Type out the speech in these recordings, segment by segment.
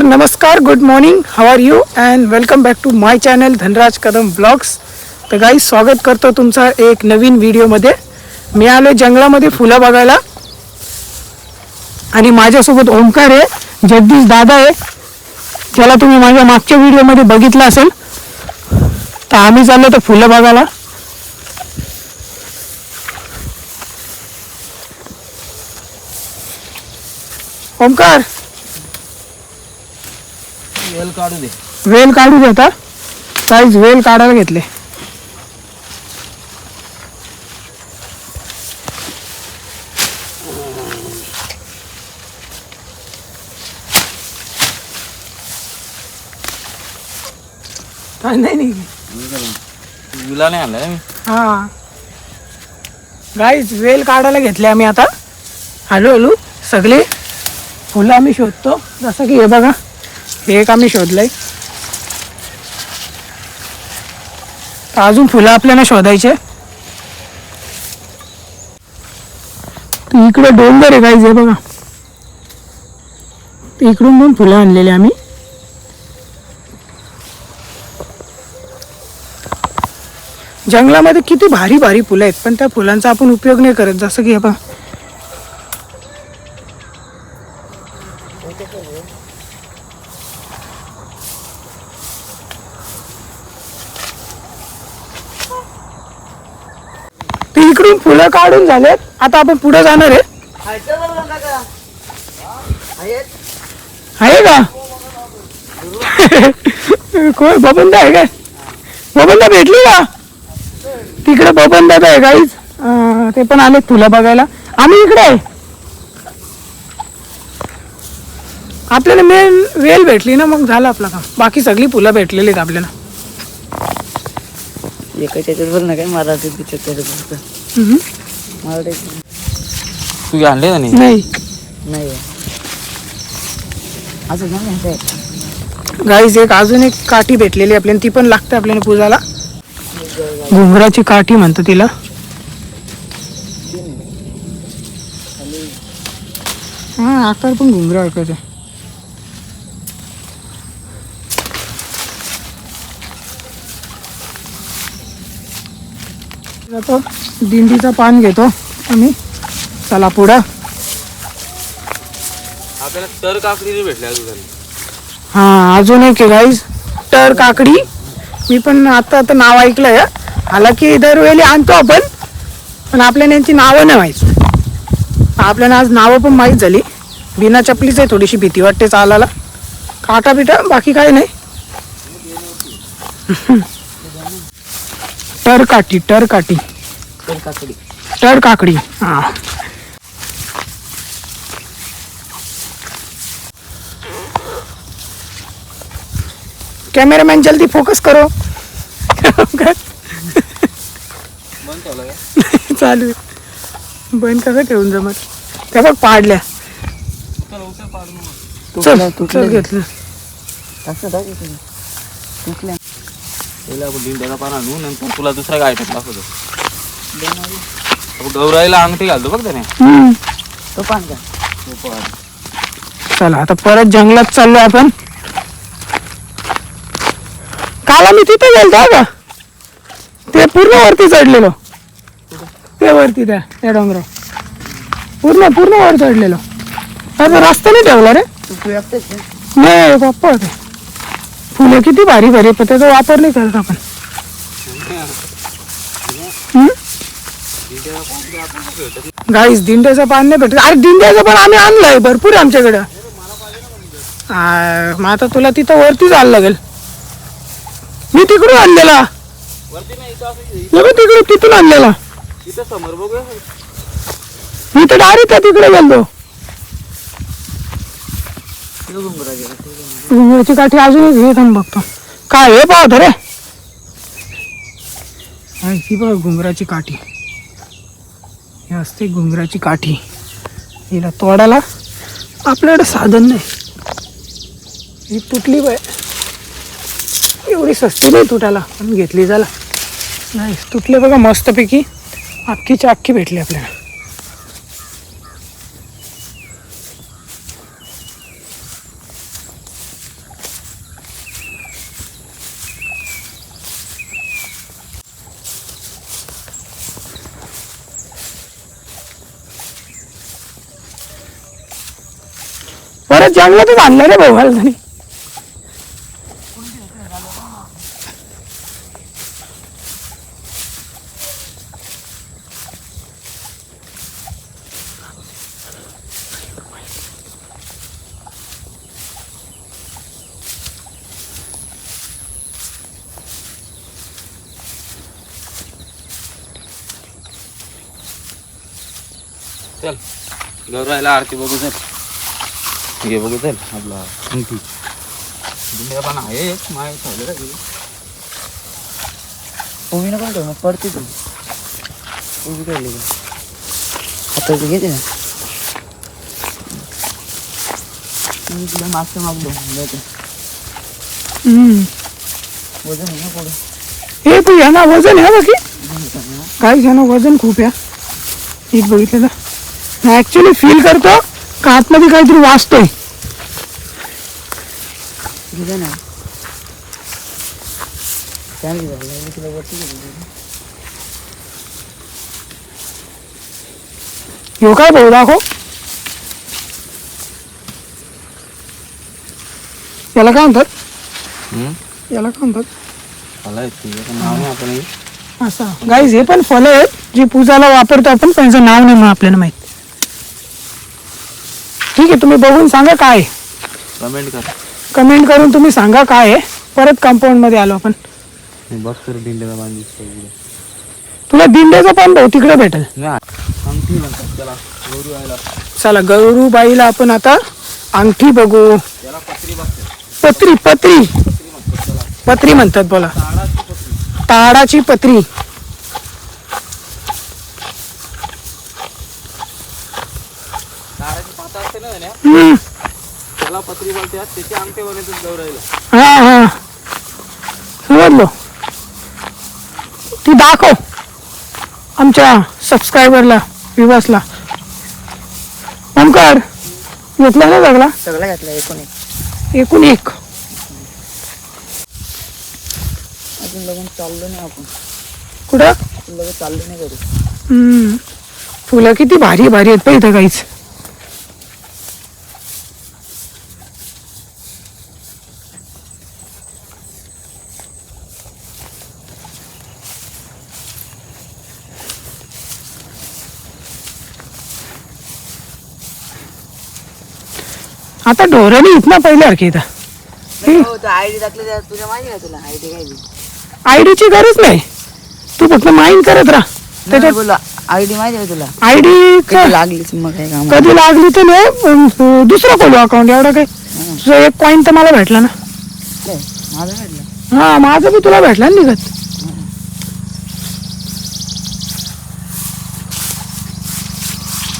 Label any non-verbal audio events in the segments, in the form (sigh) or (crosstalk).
तर नमस्कार good morning how are you and welcome back to my channel Dhanraj Kadam blogs तर काही स्वागत करतो तुमचा एक नवीन व्हिडिओमध्ये मी आलो जंगलामध्ये फुलं बघायला. आणि माझ्यासोबत ओंकार आहे जगदीश दादा आहे. ज्याला तुम्ही माझ्या मागच्या व्हिडिओमध्ये बघितलं असेल तर आम्ही चाललो तर फुलं बघायला. ओंकार वेल काढू दे. वेल काढू देता काहीच वेल काढायला घेतले. हा, नाही नाही. विला नाही आणलाय मी? हा. गाईज वेल काढायला घेतले आम्ही आता. हळू हळू सगळे फुलं आम्ही शोधतो. जसं की हे बघा. हे एक आम्ही शोधलंय. अजून फुलं आपल्याला शोधायचे. इकडे डोंगर आहे गाईज हे बघा. इकडून पण फुलं आणलेली आम्ही. जंगलामध्ये किती भारी भारी फुलं आहेत पण त्या फुलांचा आपण उपयोग नाही करत. जसं की हे बघा ते इकडून फुलं काढून झालेत. आता आपण पुढे जाणार आहे. आहे का? (laughs) कोण? बबंदा आहे काय? बबंदा भेटली का? तिकडे बबन दादा आहे गाईज ते पण आले फुलं बघायला. आम्ही इकडे आहे. आपल्याला मेन वेल भेटली ना मग झालं आपलं काम. बाकी सगळी फुलं भेटलेली आहेत आपल्याला. एकाच्या याच्यात बोल ना काय मराठी तू आणले का नाही? नाही. नाही असं घ्या ना काय गाईज एक अजून एक काठी भेटलेली आपल्याला. ती पण लागते आपल्याला पूजाला. घुंगराची काठी म्हणतो तिला. हा आकार पण घुंगरा आकाराचा जातो दिंडीचा पान घेतो आम्ही. चला पुढं. आपल्याला तर काकडी भेटले अजून. हा अजून एक गाईज टर काकडी. मी पण आता आता नाव ऐकलंय. हाला की दरवेळी आणतो आपण पण आपल्याला यांची नावं नाही माहीत. आपल्याला आज नावं पण माहीत झाली. बिना चपलीच आहे थोडीशी भीती वाटते चालायला. काटा बिटा बाकी काही नाही. (laughs) टर काठी टर काठी तर काकडी टर काकडी. हा. कॅमेरामॅन जल्दी फोकस करो. (laughs) चालू. बंद कसं ठेवून जमत? त्या बघ पाडल्या. चल घेतलं? तुला दुसरा काय आयटम दाखवतो गौराईला अंगठी घालतो बघ त्याने. हम्म. तो पान का तो पान. चला आता परत जंगलात चाललो आपण. काल आम्ही तिथे गेलतो का ते पूर्ण वरती चढलेलो. ते वरती त्या त्या डोंगरावर. पूर्ण पूर्ण वर चढलेलो. अरे रस्ता नाही ठेवला रे? नाही बाप्पा होते. फुलं किती भारी भारी पण त्याचा वापर नाही करत आपण. (laughs) गाईस दिंड्याचं पान नाही भेटत. अरे दिंड्याचं पण आम्ही आणलंय भरपूर आहे आमच्याकडं. आ, मग आता तुला तिथं वरतीच जायला लागेल. मी तिकडून आणलेला. हे बघ तिकडे तिथून आणलेला. मी तर डायरेक्ट तिकडे गेलो तो काठी अजूनच हे थांब बघतो. काय हे पाहत रे ती बघ घुंगराची काठी. हे असते घुंगराची काठी. हिला तोडायला आपल्याकडे साधन नाही. ही तुटली बाय एवढी सस्ती नाही तुटायला. पण घेतली झाला नाही तुटले बघा मस्तपैकी. अख्खीच्या अख्खी भेटली आपल्याला. जंगलातच आणलं रे भाऊ मला तरी चल गौरवायला आरती बघू चल. हे बघू चल आपला. दुनिया पण आहे माय ठेवलं का ते? उभी नको ठेवू, पडते तू. उभी ठेवली का? हाताची घेते ना? मी तुला मागचं मागलो. वजन आहे ना पुढे. हे तू यांना वजन आहे बाकी. काही जण वजन खूप आहे. एक बघितलं ऍक्च्युली फील करतो. का आतमध्ये काहीतरी वाचतोय ह्यो काय भाऊ दाखव. याला काय म्हणतात? याला काय म्हणतात. असं. गाईज हे पण फळं आहेत जी पूजाला वापरतो आपण पण त्यांचं नाव नाही म्हणून आपल्याला माहीत. ठीक आहे तुम्ही बघून सांगा काय. आहे. कमेंट कर. कमेंट करून तुम्ही सांगा काय आहे. परत कंपाऊंडमध्ये आलो आपण. मी बांधली सगळी. तुला दिंड्याचं पण भाऊ तिकडे भेटेल. नाही अंगठी म्हणतात त्याला गौरू आयला चला गौरूबाईला आपण आता अंगठी बघू. त्याला पत्री बघते पत्री पत्री. पत्री म्हणतात बोला. ताडाची पत्री झाडाची पाता असते ना धन्या, हम्म. त्याला पत्री बोलतात त्याची अंगठी बनवतात गौराईला हा हा. समजलो? ती दाखव. आमच्या सबस्क्रायबरला विवासला ओमकार घेतला ना सगळा? सगळं घातलं एकूण एक. एकूण एक. अजून लगून चाललो नाही आपण. कुठं? लगेच चाललो नाही घरी. हम्म. फुलं किती भारी भारी आहेत पाहिजे इथं काहीच आता ढोरणी इथं पहिल्यासारखी इथं हो आयडी टाकली त्या तुझ्या माहिती आहे तुला? आयडी काय आयडीची गरज नाही. तू फक्त माईन करत राहा. त्याच्यात बोला आयडी माहिती आहे तुला? आयडी कधी लागलीच मग काय काम कधी लागली तर नाही पण दुसरं खोलू अकाउंट एवढं काय? तुझा एक पॉईंट तर मला भेटला ना. काय? माझं भेटलं? हा माझं बी तुला भेटला ना निघत.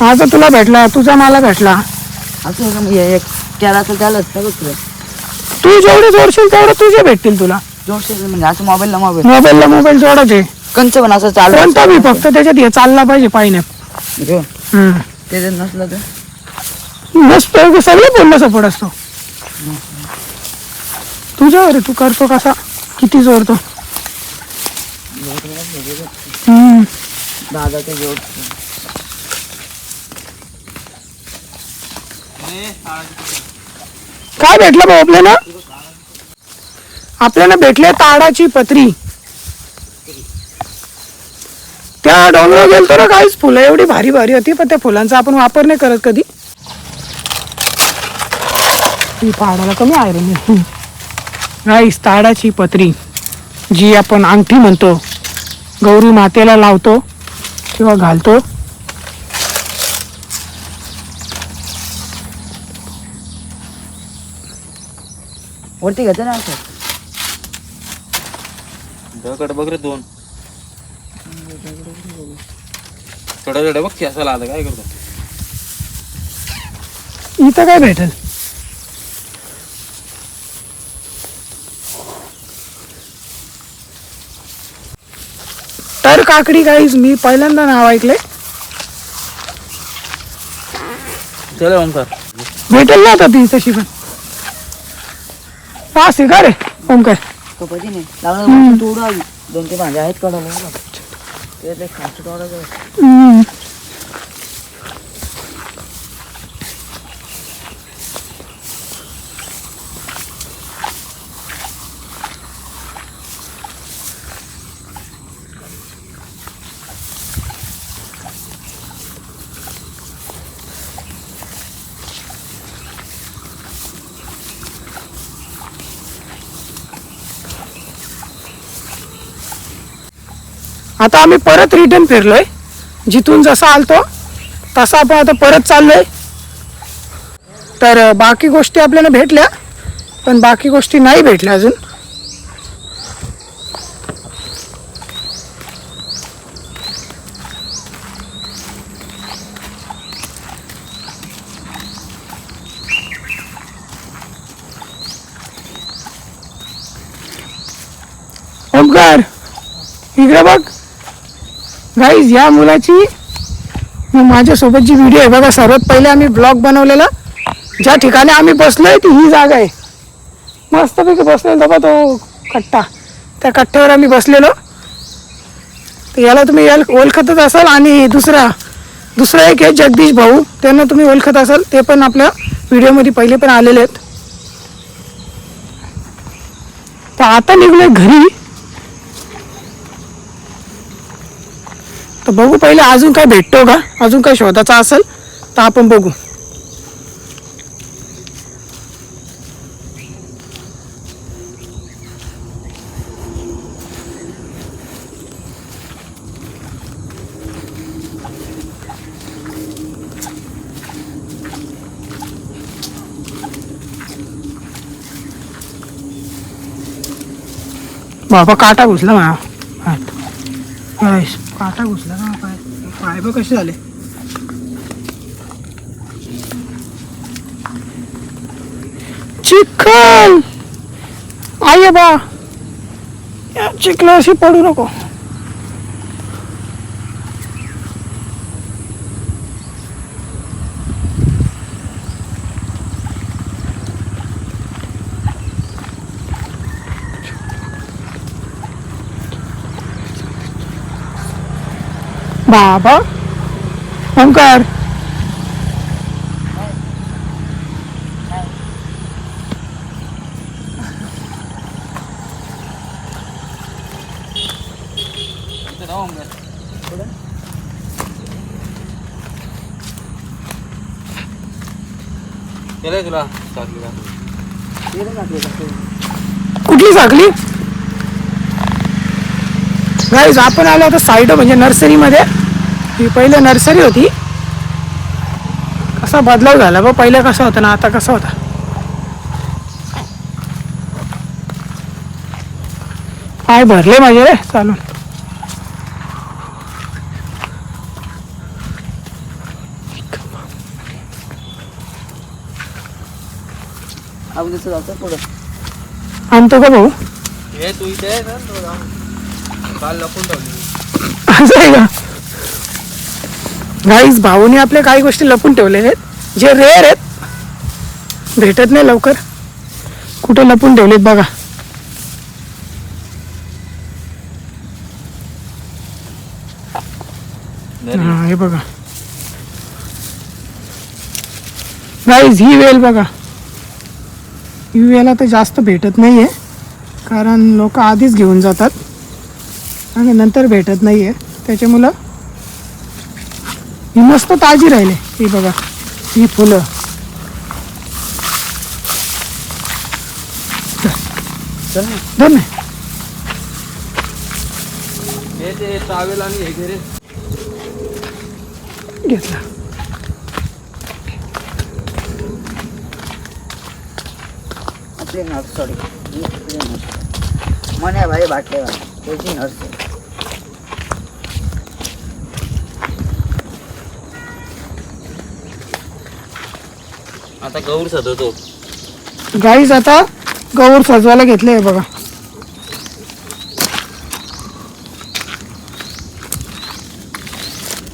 माझा तुला भेटला तुझा मला भेटला. असं आहे का? मग हे एक केला तर त्यालाच ना बघ तुला तू जेवढे जोडशील तेवढे तुझे भेटतील तुला. जोडशे म्हणजे असं मोबाईलला मोबाईल मोबाईलला मोबाईल जोडायचे कंच पण असं चालू कोणता बी फक्त त्याच्यात हे चालला पाहिजे पाहिजे. घेऊन ते जर नसलं तर? नसतो सगळे बोलणं सपोर्ट असतो. तुझ्यावर आहे, तू करतो कसा? किती जोडतो? हम्म. दादा ते जोड. काय भेटलं भाऊ आपल्याला? आपल्याला भेटले ताडाची पत्री. त्या डोंगरावर गेलतो ना काहीच फुलं एवढी भारी भारी होती पण त्या फुलांचा आपण वापर नाही करत कधी. ती पाडाला कमी आहे. गाईस ताडाची पत्री जी आपण अंगठी म्हणतो गौरी मातेला लावतो किंवा घालतो. वरती घेते ना असं. दगड बघ रे दोन. थोडं थोडं बघ असं आलं काय करतो. इथं काय भेटेल? तर काकडी गाईज मी पहिल्यांदा नाव ऐकले चल भेटेल ना आता ती तशी पण. आहे का रे ओमकार कपाची नाही लागलं तोडू आली दोन ते भांडे आहेत कडाला ते तोडायचं हम्म. आता आम्ही परत रिटर्न फिरलोय. जिथून जसा आलतो तसा आपण आता परत चाललोय. तर बाकी गोष्टी आपल्याला भेटल्या पण बाकी गोष्टी नाही भेटल्या अजून. ओमकार इकडे बघ. गाईज या मुलाची मी माझ्यासोबत जी व्हिडिओ आहे बघा सर्वात पहिले आम्ही ब्लॉग बनवलेला. ज्या ठिकाणी आम्ही बसलोय ती ही जागा आहे. मस्तपैकी बसलेलो बाबा तो कट्टा. त्या कट्ट्यावर आम्ही बसलेलो. तर याला तुम्ही याल ओळखतच असाल आणि दुसरा दुसरा एक आहे जगदीश भाऊ. त्यांना तुम्ही ओळखत असाल ते पण आपल्या व्हिडिओमध्ये पहिले पण आलेले आहेत. तर आता निघलोय घरी. बघू पहिले अजून काय भेटतो का? अजून काय शोधाचा असेल तर आपण बघू. बाबा काटा घुसला मला हात. काटा घुसला ना पाय पाय बघ कसे झाले? चिखल! आई बा या चिखला अशी पडू नको. बाबा ओंकार. तुला कुठली साखली गाईज आपण आलो होतो साईड म्हणजे नर्सरीमध्ये. ही पहिले नर्सरी होती. कसा बदलाव झाला बा पहिलं कसं होतं ना आता कसं होता? पाय भरले माझे रे चालून. पुढं आणतो का भाऊ? हे असं आहे का? गाईज भाऊने आपल्या काही गोष्टी लपून ठेवलेल्या आहेत. जे रेअर आहेत भेटत नाही लवकर. कुठे लपून ठेवलेत बघा. हा हे बघा. गाईज ही वेल बघा. ही वेल आता जास्त भेटत नाहीये कारण लोक आधीच घेऊन जातात. आणि नंतर भेटत नाहीये. त्याच्यामुळं ही मस्त ताजी राहिले. ही बघा. ही फुलं. चल. ना. धर ना. ते टावेल आणि घे रे. घेतला. आपली नर्स सॉरी मने भाई भाटले त्याची नर्स आता गौर सजवतो. गाईज आता गौर सजवायला घेतले बघा.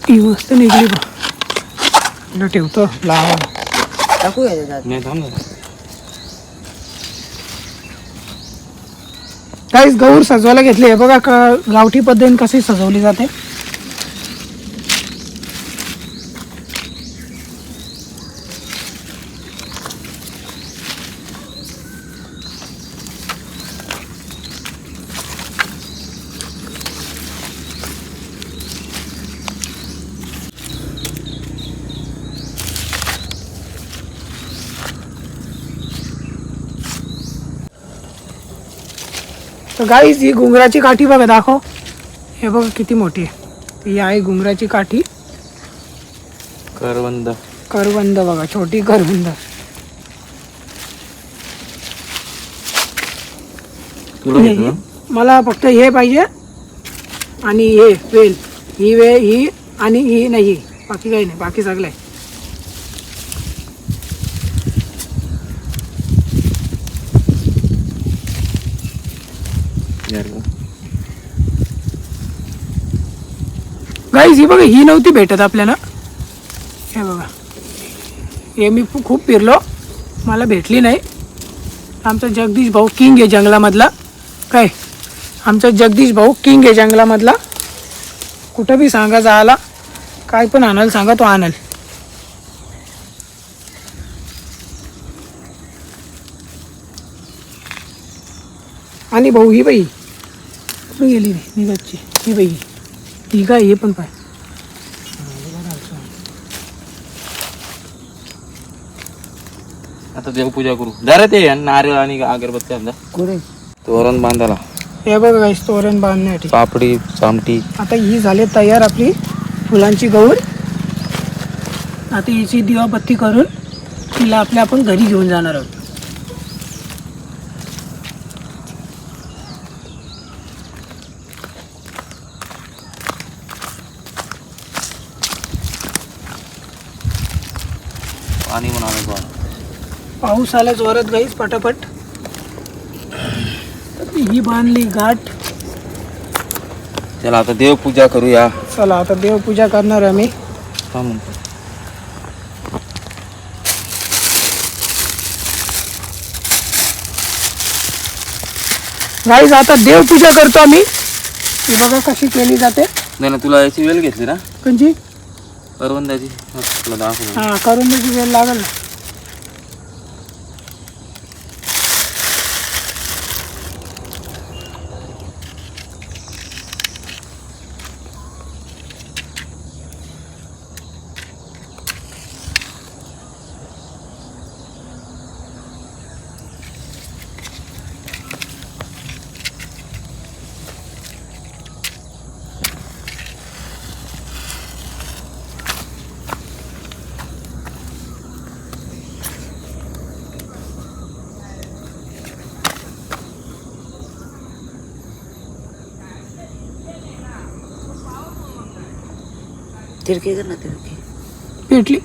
ही मस्त निघली बघ. ठेवतो लावा. टाकू नाही थांब. गाईज गौर सजवायला घेतली बघा का गावठी पद्धतीने कशी सजवली जाते. गाईज ही घुंगराची काठी बघा दाखव. हे बघा किती मोठी आहे. ही आहे घुंगराची काठी. करवंद. करवंद बघा छोटी करवंद. मला फक्त हे पाहिजे आणि हे वेल. ही वे ही आणि ही नाही बाकी काही नाही बाकी सगळं आहे. गाईज ही बघा ही नव्हती भेटत आपल्याला. हे बघा. हे मी खूप फिरलो. मला भेटली नाही. आमचा जगदीश भाऊ किंग आहे जंगलामधला. काय? आमचा जगदीश भाऊ किंग आहे जंगलामधला. कुठं बी सांगा जायला. काय पण आणाल सांगा तो आणाल. आणि भाऊ ही बाई. कुठं गेली रे? निघतची ही बाई. काय हे पण पाय आता देवपूजा करू. जरा ते नारळ आणि अगरबत्ती आणला. कुठे तोरण बांधायला. हे बघ गाईस तोरण बांधण्यासाठी. पापडी चामटी. आता ही झाली तयार आपली फुलांची गौर. आता हिची दिवाबत्ती करून तिला आपल्या आपण घरी घेऊन जाणार आहोत पाणी म्हणाले बा पाऊस आला जोरात गाईस पटापट. ही बांधली गाठ चला आता देवपूजा करूया. चला आता देवपूजा करणार आहे आम्ही. गाईज आता देवपूजा करतो आम्ही. ही बघा कशी केली जाते. नाही ना तुला याची वेळ घेतली ना? कंची करवंदाची हा, तुला दाखव हा करून त्याची वेळ लागेल. ना तिरके कर ना तिरके पेटली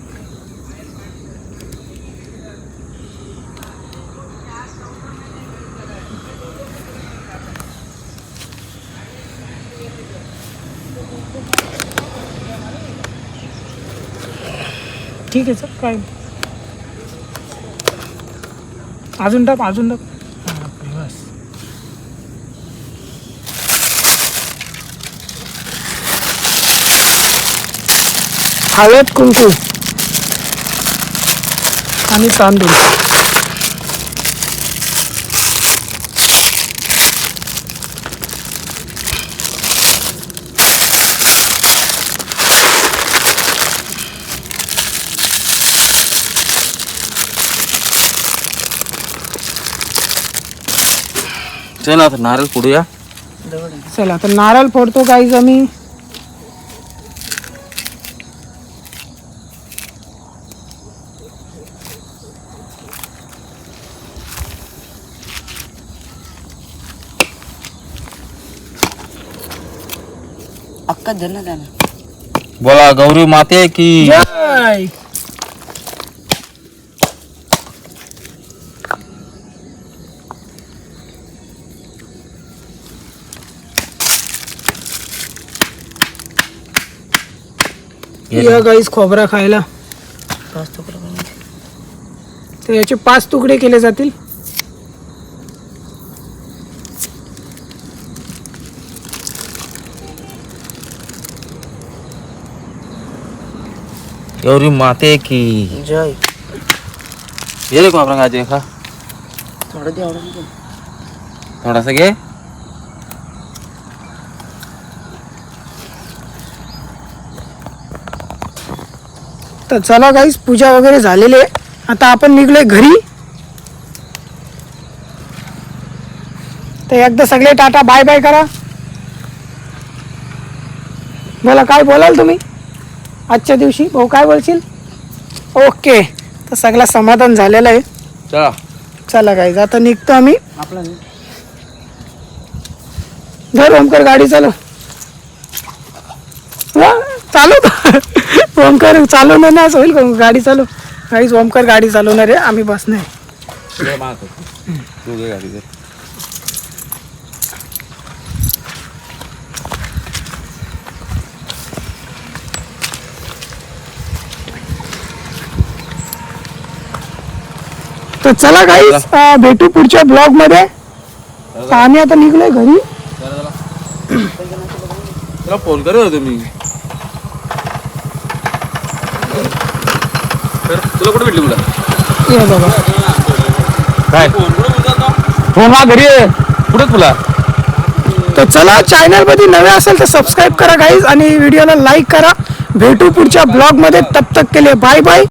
ठीक आहे सर काय? अजून टाक अजून टाक. हळद कुंकू. आणि तांदूळ. चला आता नारळ फोडूया. चला आता नारळ फोडतो काहीच आम्ही. अक्का धर ना त्याला बोला गौरी माते की जय! या गाईस खोबरा खायला. पाच तुकडे बनवून. तर याचे पाच तुकडे केले जातील. गौरी माते की। जय। ये रे कोपरा खायचे खा थोडं दे. थोडासा घे तर चला गाईस पूजा वगैरे झालेली आहे. आता आपण निघलोय घरी. तर एकदा सगळे टाटा बाय बाय करा. बोला काय बोलाल तुम्ही? आजच्या दिवशी भाऊ काय बोलशील? ओके. तर सगळं समाधान झालेलं आहे. चला. चला काय आता निघतो आम्ही. आपला धर ओमकर गाडी चालव का? ओमकर चालवणार नाही असं होईल का? गाडी चालव. काहीच ओमकर गाडी चालवणार आहे आम्ही बसणार घे मागं. तू घे गाडी घे. तर चला काही भेटू पुढच्या ब्लॉगमध्ये. आम्ही आता निघलोय घरी. तुला फोन करू तुम्ही. तुला कुठे भेटली बाबा काय? फोन हा घरी आहे कुठे तुला तर चला चॅनलमध्ये नवे असेल तर सबस्क्राईब करा गाईज आणि व्हिडिओला लाईक करा. भेटू पुढच्या ब्लॉगमध्ये. तब तक के लिए बाय बाय